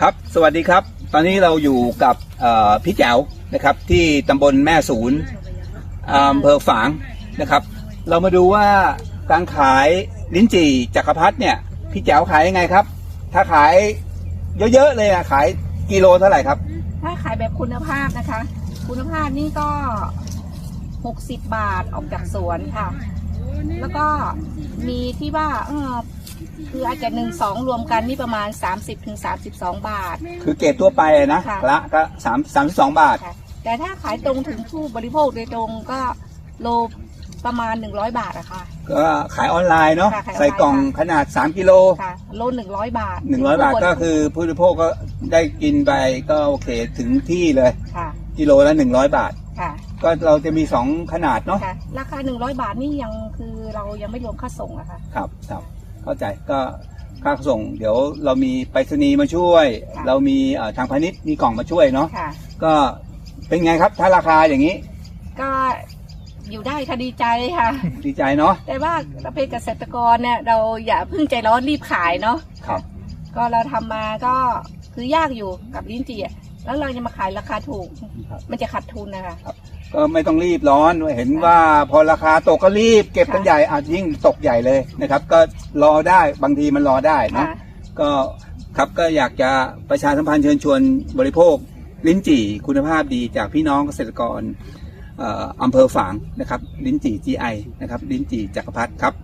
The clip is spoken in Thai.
ครับ สวัสดีครับ ตอนนี้เราอยู่กับพี่แจ๋วนะครับ ที่ตำบลแม่ศูนย์อำเภอฝางนะครับ เรามาดูว่าการขายลิ้นจี่จักรพรรดิเนี่ย พี่แจ๋วขายยังไงครับ ถ้าขายเยอะๆเลยนะขายกิโลเท่าไหร่ครับ ถ้าขายแบบคุณภาพนะคะ คุณภาพนี่ก็ 60 บาทออกจากสวนค่ะ แล้วก็มีที่ว่าเออ คืออาจจะหนึ่งสองรวมกันนี่ประมาณ 30-32ถึง32 บาท คือเกรดทั่วไปนะค่ะ ละก็สามสามสองบาท ค่ะ แต่ถ้าขายตรงถึงผู้บริโภคโดยตรงก็โลประมาณ 100 บาทอะค่ะ ก็ขายออนไลน์เนาะค่ะขายออนไลน์ ใส่กล่องขนาด 3 กิโล ค่ะ โล100 บาท100 บาทก็คือผู้บริโภคก็ได้กินไปก็โอเคถึงที่เลย ค่ะกิโลละ 100 บาท ค่ะ ก็เราจะมี 2 ขนาดเนาะค่ะ ราคา 100 บาทนี่ยังคือเรายังไม่รวมค่าส่งอะค่ะ ครับครับ เข้าใจก็ค่าส่ง เดี๋ยวเรามีไปรษณีย์มาช่วย ค่ะ เรามีเอ่อทางพาณิชย์มีกล่องมาช่วยเนาะค่ะ ก็เป็นไงครับถ้าราคาอย่างนี้ก็อยู่ได้ค่ะดีใจค่ะ ดีใจเนาะแต่ว่าเราเป็นเกษตรกรเนี่ยเราอย่าเพิ่งใจร้อนรีบขายเนาะครับ ก็เราทำมาก็คือยากอยู่กับลิ้นจี่อะแล้วเราจะมาขายราคาถูก ครับ มันจะขาดทุนนะคะ ก็ไม่ต้องรีบร้อนเห็นว่าพอราคาตกก็รีบเก็บกันค่ะใหญ่อาจยิ่งตกใหญ่เลยนะครับ ก็รอได้บางทีมันรอได้เนอะค่ะก็ครับก็อยากจะประชาสัมพันธ์เชิญชวนบริโภค ลิ้นจี่คุณภาพดีจากพี่น้องเกษตรกรเอ่ออำเภอฝางนะครับ ลิ้นจี่ GI นะครับ ลิ้นจี่จักรพรรดิครับ